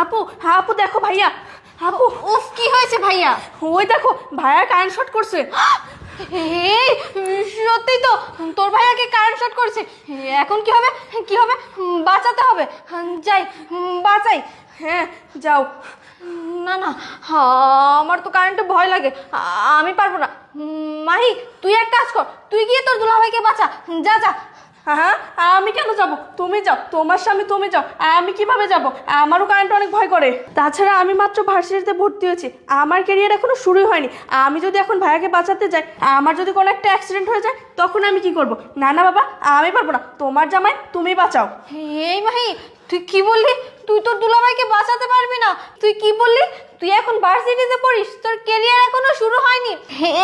আপু আপু দেখো ভাইয়া। আপু উফ কি হয়েছে ভাইয়া? ওই দেখো ভাইয়া কারেন্ট শর্ট করছে। সত্যি তো তোর ভাইয়াকে কারেন্ট শর্ট করছে। এখন কি হবে? কি হবে? বাঁচাতে হবে। যাই বাঁচাই। হ্যাঁ যাও। না না আমার তো কারেন্টে ভয় লাগে। আমি পারব না। মাহি তুই এক কাজ কর। তুই গিয়ে তোর দুলাভাইকে বাঁচা। যা যা। হ্যাঁ আমি কেন যাব? তুমি যাও, তোমার স্বামী তুমি যাও, আমি কীভাবে যাব? আমারও কারেন্ট অনেক ভয় করে। তাছাড়া আমি মাত্র ভার্সিটিতে ভর্তি হয়েছি, আমার ক্যারিয়ার এখনও শুরুই হয়নি। আমি যদি এখন ভাইয়াকে বাঁচাতে যাই, আমার যদি কোনো একটা অ্যাক্সিডেন্ট হয়ে যায়, তখন আমি কি করব? না না বাবা, আমি পারব না। তোমার জামাই, তুমি বাঁচাও। এই ভাই তুই কি বললি? তুই তোর দুলাভাইকে বাঁচাতে পারবি না। তুই কি বললি? তুই এখন ভার্সিটিতে পড়িস, তোর কেরিয়ার এখনও শুরু হয়নি।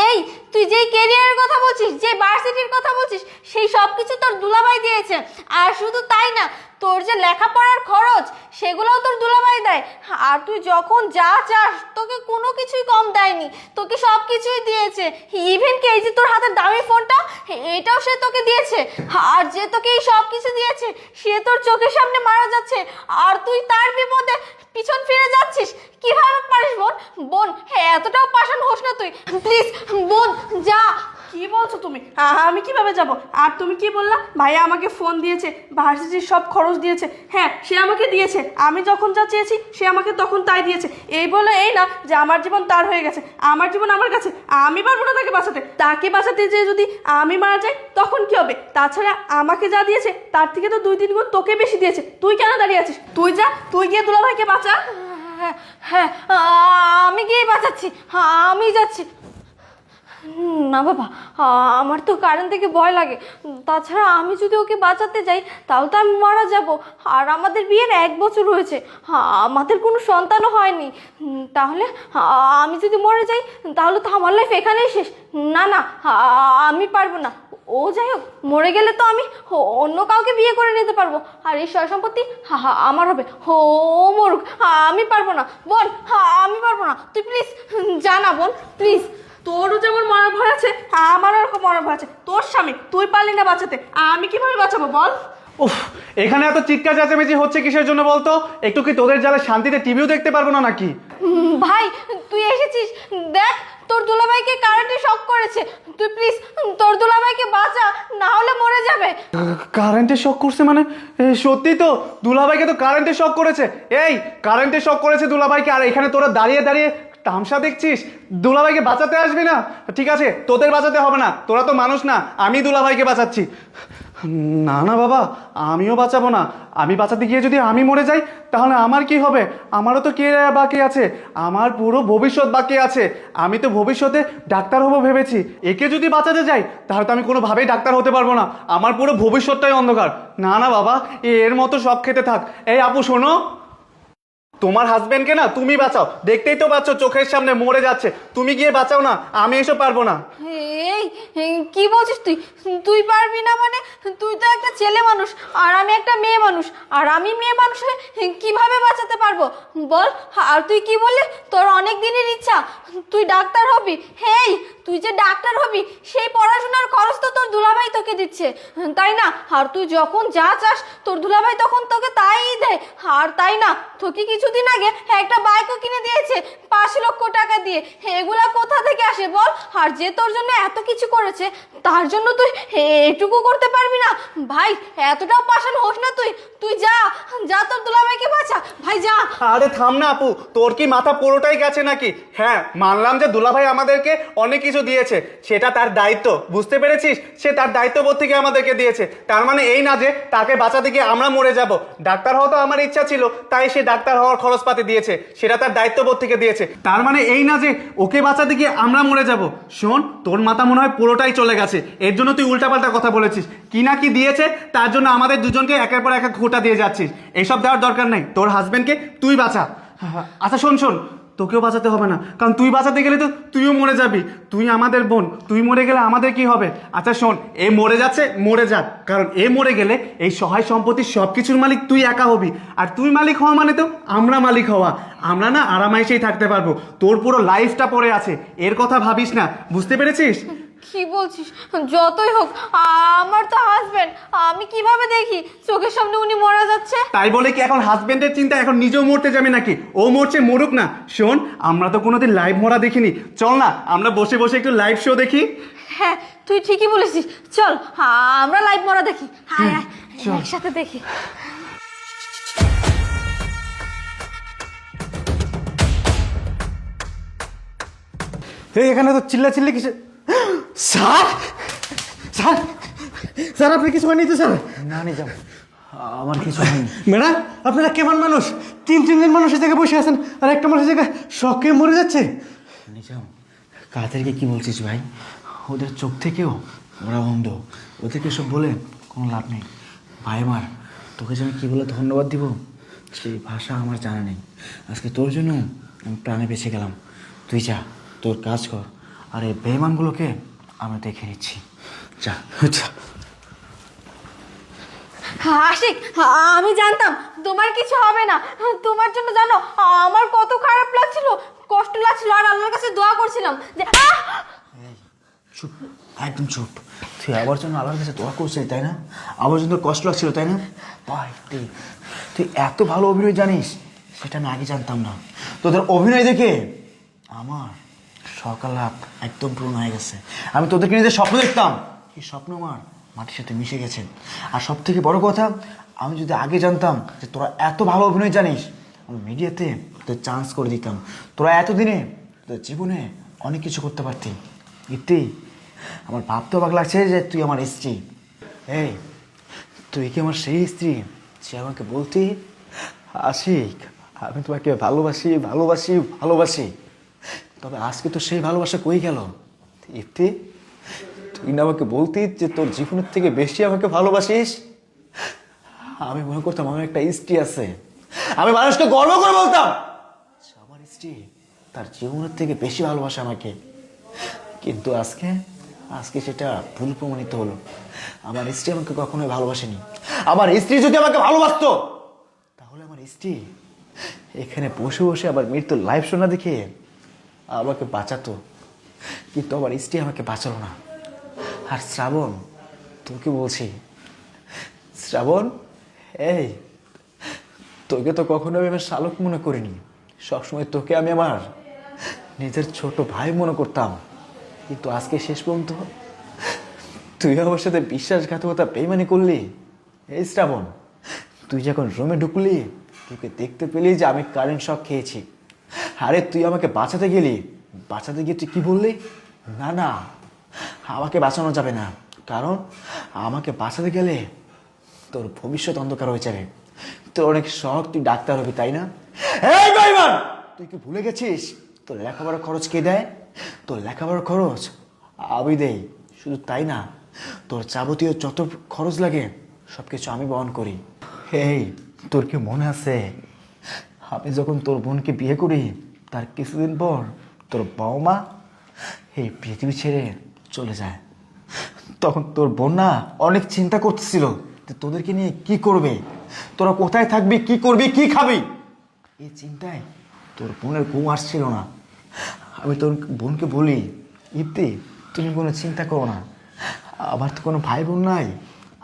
এই, তুই যেই কেরিয়ারের কথা বলছিস যে ভার্সিটির কথা বলছিস, সেই সব কিছু তোর দুলাভাই দিয়েছে। আর শুধু তাই না তোর যে লেখাপড়ার খরচ, সেগুলোও তোর দুলাভাই দেয়। আর তুই যখন যা চাস, তোকে কোনো কিছুই কম দেয়নি। তোকে সব কিছুই দিয়েছে। ইভেন কি এই যে তোর হাতের দামি ফোনটা, এটাও সে তোকে দিয়েছে। আর যে তোকে এই সব কিছু দিয়েছে, সে তোর চোখের সামনে মারা যাচ্ছে। আর তুই তার বিপদে পিছন ফিরে যাচ্ছিস। কীভাবে পারিস বোন? বোন হ্যাঁ এতটাও পাশান হোস না তুই। প্লিজ বোন, যা। কি বলছো তুমি? আমি কীভাবে যাব? আর তুমি কি বললা? ভাইয়া আমাকে ফোন দিয়েছে ভার্সিটির সব খরচ দিয়েছে। হ্যাঁ সে আমাকে দিয়েছে। আমি যখন যা চেয়েছি, সে আমাকে তখন তাই দিয়েছে। এই বলে এই না যে আমার জীবন তার হয়ে গেছে। আমার জীবন আমার কাছে। আমি পারব না তাকে বাঁচাতে। তাকে বাঁচাতে যে যদি আমি মারা যাই, তখন কি হবে? তাছাড়া আমাকে যা দিয়েছে, তার থেকে তো দুই তিন গুণ তোকে বেশি দিয়েছে। তুই কেন দাঁড়িয়ে আছিস? তুই যা, তুই গিয়ে দুলাভাইকে বাঁচা। হ্যাঁ হ্যাঁ আমি গিয়ে বাঁচাচ্ছি। আমি যাচ্ছি। না বাবা আমার তো কারেন্ট থেকে ভয় লাগে। তাছাড়া আমি যদি ওকে বাঁচাতে যাই তাহলে তো আমি মারা যাব। আর আমাদের বিয়ের এক বছর হয়েছে আমাদের কোনো সন্তানও হয়নি। তাহলে আমি যদি মরে যাই তাহলে তো আমার লাইফ এখানেই শেষ। না না আমি পারব না। ও যাই হোক মরে গেলে তো আমি অন্য কাউকে বিয়ে করে নিতে পারব। আর এই সয় সম্পত্তি হা হা আমার হবে। ও মরুক আমি পারব না। হা, আমি পারব না। তুই প্লিজ জানা বোন প্লিজ তোরও যেমন মরার ভয় আছে আমারও এরকম মরার ভয় আছে। তোর স্বামী তুই পারলি না বাঁচাতে আমি কীভাবে বাঁচাবো বল? উফ এখানে এত চিৎকার চেঁচামেচি হচ্ছে কিসের জন্য বলতো? একটু কি তোদের জালে শান্তিতে টিভিও দেখতে পারব না নাকি? ভাই তুই এসেছিস। দেখ তোর দুলাভাইকে কারেন্টে শক করেছে। তুই প্লিজ তোর দুলাভাইকে বাঁচা না হলে মরে যাবে। কারেন্টে শক করছে মানে? সত্যি তো দুলাভাইকে তো কারেন্টে শক করেছে। এই কারেন্টে শক করেছে দুলাভাইকে আর এখানে তোরা দাঁড়িয়ে দাঁড়িয়ে তামসা দেখছিস? দুলাভাইকে বাঁচাতে আসবি না? ঠিক আছে, তোদের বাঁচাতে হবে না। তোরা তো মানুষ না, আমি দুলাভাইকে বাঁচাচ্ছি। না না বাবা, আমিও বাঁচাবো না। আমি বাঁচাতে গিয়ে যদি আমি মরে যাই, তাহলে আমার কি হবে? আমারও তো কে বাকি আছে? আমার পুরো ভবিষ্যৎ বাকি আছে। আমি তো ভবিষ্যতে ডাক্তার হব ভেবেছি। একে যদি বাঁচাতে যাই, তাহলে তো আমি কোনোভাবেই ডাক্তার হতে পারব না। আমার পুরো ভবিষ্যৎটাই অন্ধকার। না না বাবা, এর মতো সব খেতে থাক। এই আপু, শোনো। তোমার হাজবেন্ডকে না তুমি বাঁচাও। দেখতেই তো পাচ্ছ চোখের সামনে মরে যাচ্ছে। তুমি গিয়ে বাঁচাও না, আমি এসব পারব না। এই কি বলছিস তুই? তুই পারবি না মানে? তুই তো একটা ছেলে মানুষ, আর আমি একটা মেয়ে মানুষ। আর আমি মেয়ে মানুষ কীভাবে বাঁচাতে পারব? বল, আর তুই কি বললি? তোর অনেক দিনের ইচ্ছা। তুই ডাক্তার হবি। হেই তুই যে ডাক্তার হবি, সেই পড়াশোনার খরচ তো তোর দুলাভাই তোকে দিচ্ছে। তাই না? আর তুই যখন যা চাস, তোর দুলাভাই তখন তোকে তাই দেয়। আর তাই না, তোকে কিছুদিন আগে একটা বাইকও কিনে দিয়েছে, পাঁচ লক্ষ টাকা দিয়ে। এগুলা কোথা থেকে আসে বল? আর যে তোর জন্য এত কিছু করেছে, তার জন্য তুই এটুকু করতে পারবি না। ভাই, এতটাও পাশান হোস না তুই। তুই যা যা তোর দুলাভাইকে বাঁচা। ভাই, যা। আরে থাম না আপু, তোর কি মাথা পুরোটাই গেছে নাকি? হ্যাঁ মানলাম যে দুলাভাই আমাদেরকে অনেক কিছু দিয়েছে, সেটা তার দায়িত্ব। বুঝতে পেরেছিস? সে তার দায়িত্ববোধ থেকে আমাদেরকে দিয়েছে। তার মানে এই না যে তাকে বাঁচাতে গিয়ে আমরা মরে যাব। ডাক্তার হওয়া তো আমার ইচ্ছা ছিল, তাই সে ডাক্তার হওয়ার খরচপাতি দিয়েছে। সেটা তার দায়িত্ববোধ থেকে দিয়েছে। তার মানে এই না যে ওকে বাঁচাতে গিয়ে আমরা মরে যাব। শোন, তোর মাথা মনে হয় পুরোটাই চলে গেছে। এর জন্য তুই উল্টাপাল্টা কথা বলেছিস। কি না কি দিয়েছে, তার জন্য আমাদের দুজনকে একের পর এক খোটা দিয়ে যাচ্ছিস। এইসব দেওয়ার দরকার নেই। তোর হাজবেন্ডকে তুই বাঁচা। আচ্ছা শোন শোন। তোকেও বাঁচাতে হবে না। কারণ তুই বাঁচাতে গেলে তো তুইও মরে যাবি। তুই আমাদের বোন, তুই মরে গেলে আমাদের কি হবে? আচ্ছা শোন, এ মরে যাচ্ছে, মরে যাক। কারণ এ মরে গেলে এই সহায় সম্পত্তির সব কিছুর মালিক তুই একা হবি। আর তুই মালিক হওয়া মানে তো আমরা মালিক হওয়া। আমরা না আরামাইশেই থাকতে পারব। তোর পুরো লাইফটা পড়ে আছে। এর কথা ভাবিস না। বুঝতে পেরেছিস? কি বলছিস? যতই হোক আমার তো হাজবেন্ড আমি কীভাবে দেখি? চোখের সামনে উনি মারা যাচ্ছে? তাই বলে কি এখন হাজবেন্ডের চিন্তা এখন নিজেও মরতে যাবে নাকি? ও মরছে মরুক না। শোন আমরা তো কোনোদিন লাইভ মরা দেখিনি। চল না আমরা বসে বসে একটু লাইভ শো দেখি। হ্যাঁ তুই ঠিকই বলেছিস। চল আমরা লাইভ মরা দেখি। হ্যাঁ হায় চল। একসাথে দেখি। এই এখানে তো চিল্লা চিল্লি কিসে স্যার? স্যার? স্যার আপনি কিছু হয়নি তো স্যার না নিজাম আমার কিছু হয়নি ম্যাডাম আপনারা কেমন মানুষ? তিন তিনজন মানুষ এই জায়গায় বসে আছেন আর একটা মানুষ এই জায়গায় শখে মরে যাচ্ছে। নিজাম কাদেরকে কি বলছিস ভাই? ওদের চোখ থেকেও ওরা অন্ধ। ওদেরকে সব বলে কোনো লাভ নেই। ভাই আমার তোকে যে আমি কী বলে ধন্যবাদ দিব সেই ভাষা আমার জানা নেই। আজকে তোর জন্য আমি প্রাণে বেঁচে গেলাম। তুই যা তোর কাজ কর। আর এই বেইমানগুলোকে আমরা দেখে নিচ্ছি। যা আচ্ছা আশিক আমি জানতাম তোমার কিছু হবে না। তোমার জন্য জানো আমার কত খারাপ লাগছিল কষ্ট লাগছিল আর আল্লাহর কাছে দোয়া করছিলাম যে চুপ একদম চুপ। তুই আবার জন্য আল্লাহর কাছে দোয়া করছিস তাই না? আবার জন্য তোর কষ্ট লাগছিল তাই না? ভাই তুই তুই এত ভালো অভিনয় জানিস সেটা আমি আগে জানতাম না। তোদের অভিনয় দেখে আমার সকাল লাভ একদম পূর্ণ হয়ে গেছে। আমি তোদেরকে নিজের স্বপ্ন দেখতাম? এই স্বপ্ন আমার? মাটির সাথে মিশে গেছে আর সব থেকে বড় কথা, আমি যদি আগে জানতাম যে তোরা এত ভালো অভিনয় জানিস, আমি মিডিয়াতে তোদের চান্স করে দিতাম। তোরা এতদিনে তোদের জীবনে অনেক কিছু করতে পারতি। ইতি, আমার ভাবতে অবাক লাগছে যে তুই আমার স্ত্রী। এই, তুই কি আমার সেই স্ত্রী? সে আমাকে বলতি, আশিক, আমি তোমাকে ভালোবাসি ভালোবাসি ভালোবাসি। তবে আজকে তো সেই ভালোবাসা কই গেল? ইতি তুই না আমাকে বলতি যে তোর জীবনের থেকে বেশি আমাকে ভালোবাসিস? আমি মনে করতাম আমার একটা স্ত্রী আছে। আমি মানুষকে গর্ব করে বলতাম আমার স্ত্রী তার জীবনের থেকে বেশি ভালোবাসে আমাকে। কিন্তু আজকে আজকে সেটা ভুল প্রমাণিত হলো। আমার স্ত্রী আমাকে কখনোই ভালোবাসেনি। আমার স্ত্রী যদি আমাকে ভালোবাসতো, তাহলে আমার স্ত্রী এখানে বসে বসে আবার মৃত্যুর লাইভ শোনা দেখে আমাকে বাঁচাতো, কিন্তু আমার স্ত্রী আমাকে বাঁচালো না। আর শ্রাবণ, তোকে বলছি, শ্রাবণ, এই, তোকে তো কখনো আমি আমার শালক মনে করিনি। সবসময় তোকে আমি আমার নিজের ছোট ভাই মনে করতাম। কিন্তু আজকে শেষ পর্যন্ত তুই আমার সাথে বিশ্বাসঘাতকতা, বেইমানি করলি। এই শ্রাবণ, তুই যখন রুমে ঢুকলি, তোকে দেখতে পেলি যে আমি কারেন্ট শক খেয়েছি। আরে তুই আমাকে বাঁচাতে গেলি? বাঁচাতে গিয়ে তুই কি বললি? না না, আমাকে বাঁচানো যাবে না। কারণ আমাকে বাঁচাতে গেলে তোর ভবিষ্যৎ অন্ধকার হয়ে যাবে। তোর অনেক শখ, তুই ডাক্তার হবি, তাই না? তুই কি ভুলে গেছিস? তোর লেখাপড়ার খরচ কে দেয়? তোর লেখাপড়ার খরচ আমি দেই। শুধু তাই না, তোর যাবতীয় যত খরচ লাগে সব কিছু আমি বহন করি। এই, তোর কি মনে আছে? আমি যখন তোর বোনকে বিয়ে করি, তার কিছুদিন পর তোর বাবা মা এই পৃথিবী ছেড়ে চলে যায়। তখন তোর বোন না অনেক চিন্তা করতেছিল যে তোদেরকে নিয়ে কি করবে? তোরা কোথায় থাকবি? কি করবি? কি খাবি? এই চিন্তায় তোর বোনের ঘুম আসছিল না। আমি তোর বোনকে বলি ইপ্তি তুমি কোনো চিন্তা করো না। আমার তো কোনো ভাই বোন নাই।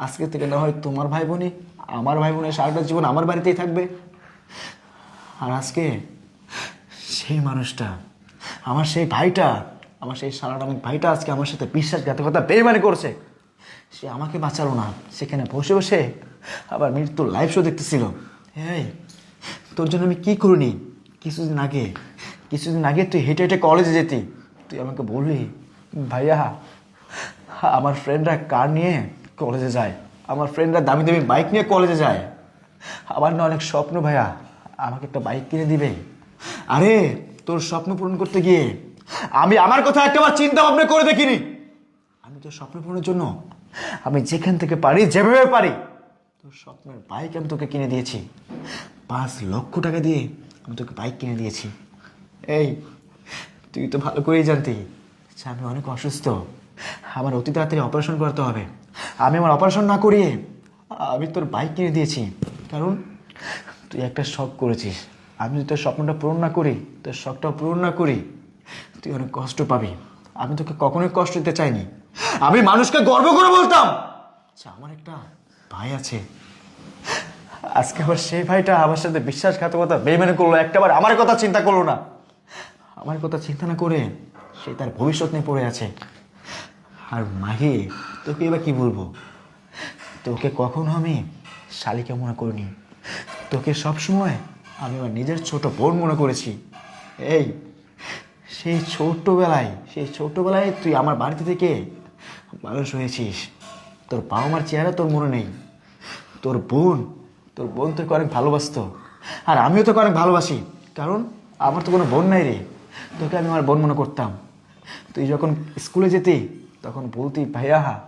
আজকে থেকে না হয় তোমার ভাই বোনই আমার ভাই বোনের সারাটা জীবন আমার বাড়িতেই থাকবে। আর আজকে সেই মানুষটা, আমার সেই ভাইটা, আমার সেই সারাটামিক ভাইটা আজকে আমার সাথে বিশ্বাসঘাতকতা, বেইমানি করছে। সে আমাকে বাঁচালো না। সেখানে বসে বসে আবার মৃত্যুর লাইভ শো দেখতেছিল। এই, তোর জন্য আমি কী করিনি? কিছুদিন আগে কিছুদিন আগে তুই হেঁটে হেঁটে কলেজে যেতি। তুই আমাকে বললি, ভাইয়া, আমার ফ্রেন্ডরা কার নিয়ে কলেজে যায়। আমার ফ্রেন্ডরা দামি দামি বাইক নিয়ে কলেজে যায়। আমার না অনেক স্বপ্ন ভাইয়া আমাকে একটা বাইক কিনে দিবে। আরে, তোর স্বপ্ন পূরণ করতে গিয়ে আমি আমার কথা একটাবার চিন্তা ভাবনা করে দেখিনি। আমি তোর স্বপ্ন পূরণের জন্য আমি যেখান থেকে পারি, যেভাবে পারি, তোর স্বপ্নের বাইক আমি তোকে কিনে দিয়েছি। পাঁচ লক্ষ টাকা দিয়ে আমি তোকে বাইক কিনে দিয়েছি। এই, তুই তো ভালো করেই জানতি যে আমি অনেক অসুস্থ। আমার অতি তাড়াতাড়ি অপারেশন করতে হবে। আমি আমার অপারেশন না করিয়ে আমি তোর বাইক কিনে দিয়েছি। কারণ তুই একটা শখ করেছিস। আমি যদি তোর স্বপ্নটা পূরণ না করি, তোর শখটা পূরণ না করি, তুই অনেক কষ্ট পাবি। আমি তোকে কখনোই কষ্ট দিতে চাইনি। আমি মানুষকে গর্ব করে বলতাম আমার একটা ভাই আছে। আজকে আবার সেই ভাইটা আমার সাথে বিশ্বাসঘাতকতা, বেইমানি করল, একটাবার আমার কথা চিন্তা করল না। আমার কথা চিন্তা না করে সে তার ভবিষ্যৎ নিয়ে পড়ে আছে। আর মাহি, তোকে এবার কি বলব? তোকে কখনো আমি শালিকা মনে করিনি। তোকে সবসময় আমি আমার নিজের ছোট বোন মনে করেছি। এই, সেই ছোট্টবেলায় সেই ছোট্টবেলায় তুই আমার বাড়িতে থেকে মানুষ হয়েছিস। তোর বাবা মার চেহারা তোর মনে নেই। তোর বোন তোর বোন তোকে অনেক ভালোবাসতো। আর আমিও তোকে অনেক ভালোবাসি। কারণ আমার তো কোনো বোন নাই রে। তোকে আমি আমার বোন মনে করতাম। তুই যখন স্কুলে যেতি, তখন বলতি, ভাইয়া,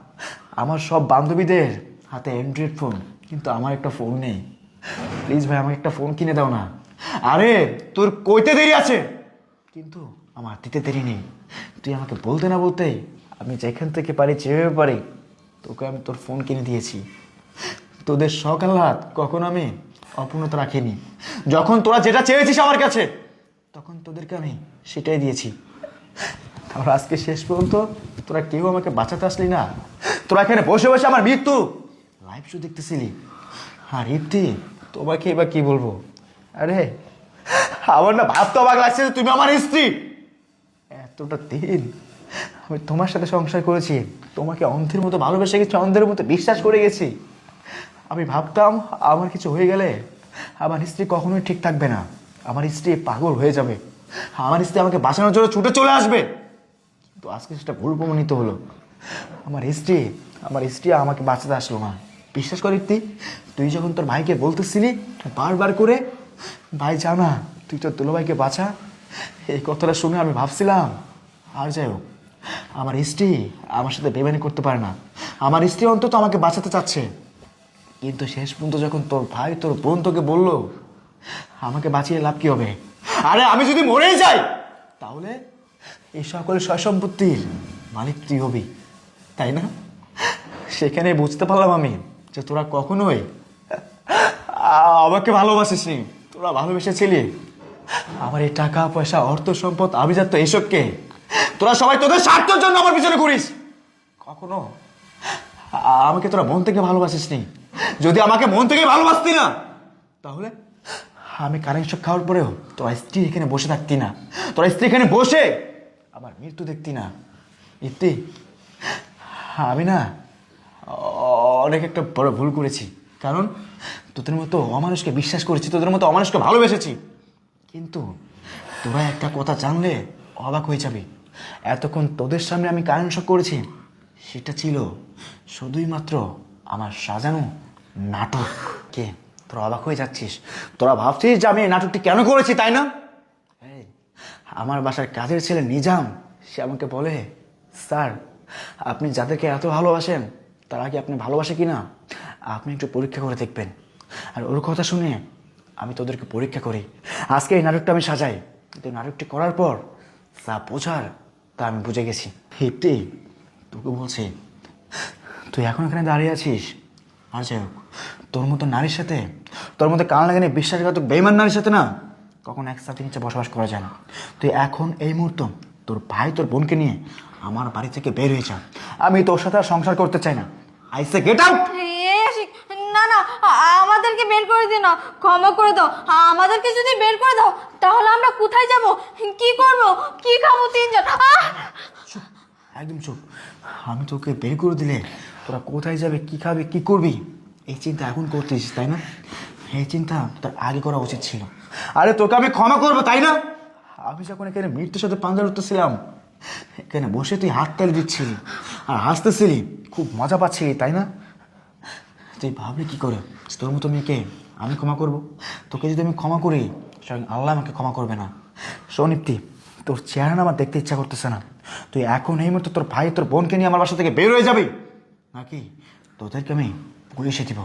আমার সব বান্ধবীদের হাতে অ্যান্ড্রয়েড ফোন কিন্তু আমার একটা ফোন নেই। প্লিজ ভাই, আমাকে একটা ফোন কিনে দাও না। আরে, তোর কইতে দেরি আছে। কিন্তু আমার দিতে দেরি নেই। তুই আমাকে বলতে না বলতে আমি যেখান থেকে পারি, যেভাবে পারি, তোকে আমি তোর ফোন কিনে দিয়েছি। তোদের সকালাত কখন আমি অপূর্ণতা রাখিনি। যখন তোরা যেটা চেয়েছিস আমার কাছে, তখন তোদেরকে আমি সেটাই দিয়েছি। তারপর আজকে শেষ পর্যন্ত তোরা কেউ আমাকে বাঁচাতে আসলি না। তোরা এখানে বসে বসে আমার মৃত্যু। লাইভ শো দেখতেছিলি। আর ইপ্তি তোমাকে এবার কি বলব? আরে, আমার না ভাবতে অবাক লাগছে যে তুমি আমার স্ত্রী। এতটা দিন আমি তোমার সাথে সংসার করেছি, তোমাকে অন্ধের মতো ভালোবেসে গেছি, অন্ধের মতো বিশ্বাস করে গেছি। আমি ভাবতাম আমার কিছু হয়ে গেলে আমার স্ত্রী কখনোই ঠিক থাকবে না। আমার স্ত্রী পাগল হয়ে যাবে। আমার স্ত্রী আমাকে বাঁচানোর জন্য ছুটে চলে আসবে। কিন্তু আজকে সেটা ভুল প্রমাণিত হলো। আমার স্ত্রী আমার স্ত্রী আমাকে বাঁচাতে আসলো না। বিশ্বাস করি তুই তুই যখন তোর ভাইকে বলতেছিলি, বারবার করে, ভাই জানা তুই তোর দুলো ভাইকে বাঁচা এই কথাটা শুনে আমি ভাবছিলাম, আর যাই হোক, আমার স্ত্রী আমার সাথে বেমানি করতে পারে না। আমার স্ত্রী অন্তত আমাকে বাঁচাতে চাচ্ছে। কিন্তু শেষ পর্যন্ত যখন তোর ভাই তোর বোন তোকে বলল, আমাকে বাঁচিয়ে লাভ কি হবে? আরে, আমি যদি মরেই যাই, তাহলে এই সকল সম্পত্তির মালিক তুই হবি, তাই না? সেখানে বুঝতে পারলাম আমি। যে তোরা কখনোই আমাকে ভালোবাসিস নি তোরা ভালোবেসেছিলি। আমার এই টাকা, পয়সা, অর্থ, সম্পদ, আভিজাত্য, এসবকে তোরা সবাই তোদের স্বার্থের জন্য আমার পিছনে করিস কখনো? আমাকে তোরা মন থেকে ভালোবাসিস নি যদি আমাকে মন থেকে ভালোবাসতি না, তাহলে আমি কারেন্ট খাওয়ার পরেও তোরা স্ত্রী এখানে বসে থাকতি না। তোরা স্ত্রী এখানে বসে আমার মৃত্যু দেখতি না। ইতি আমি না অনেক একটা বড় ভুল করেছি। কারণ তোদের মতো অমানুষকে বিশ্বাস করেছি, তোদের মতো অমানুষকে ভালোবেসেছি। কিন্তু তোরা একটা কথা জানলে অবাক হয়ে যাবে। এতক্ষণ তোদের সামনে আমি কারণ শখ করেছি, সেটা ছিল শুধুই মাত্র আমার সাজানো নাটক কে তোরা অবাক হয়ে যাচ্ছিস। তোরা ভাবছিস যে আমি এই নাটকটি কেন করেছি, তাই না? আমার বাসার কাজের ছেলে নিজাম, সে আমাকে বলে, স্যার, আপনি যাদেরকে এত ভালোবাসেন তারা কি আপনি ভালোবাসে কি না আপনি একটু পরীক্ষা করে দেখবেন। আর ওর কথা শুনে আমি তোদেরকে পরীক্ষা করি। আজকে এই নাটকটা আমি সাজাই। কিন্তু নাটকটি করার পর তা বোঝার তা আমি বুঝে গেছি। হিপ্তি তোকে বলছি, তুই এখন এখানে দাঁড়িয়ে আছিস? আর যাই হোক, তোর মতো নারীর সাথে, তোর মতো কান লাগানে বিশ্বাসঘাতক বেইমান নারীর সাথে না কখন একসাথে নিচে বসবাস করা যায় না। তুই এখন এই মুহূর্ত তোর ভাই, তোর বোনকে নিয়ে আমার বাড়ি থেকে বের হয়ে যা। আমি তোর সাথে আর সংসার করতে চাই না। আই সে গেট আউট না না আমাদেরকে বের করে দিও না ক্ষমা করে দাও। আমাদেরকে যদি বের করে দাও তাহলে আমরা কোথায় যাব? কি করব? কি খাব তিনজন? একদম চুপ। আমি তোকে বের করে দিলে তোরা কোথায় যাবে কি খাবে কি করবি? এই চিন্তা এখন করতেছিস তাই না? এই চিন্তা তোর আগে করা উচিত ছিল। আরে তোকে আমি ক্ষমা করব তাই না? আমি যখন এখানে মৃত্যুর সাথে পাঞ্জা উঠতেছিলাম এখানে বসে তুই হাত তালি দিচ্ছিলি? আর হাসতেছিলি? খুব মজা পাচ্ছিলি, তাই না? তুই ভাবলি কি করে? তোর মতো মেয়েকে আমি ক্ষমা করব? তোকে যদি আমি ক্ষমা করি, স্বয়ং আল্লাহ আমাকে ক্ষমা করবে না। সৌনিপ্তি তোর চেহারা আমার দেখতে ইচ্ছা করতেছে না। তুই এখন এই মুহূর্তে তোর ভাই, তোর বোনকে নিয়ে আমার বাসা থেকে বের হয়ে যাবি? নাকি তোদেরকে আমি পুলিশে দিব?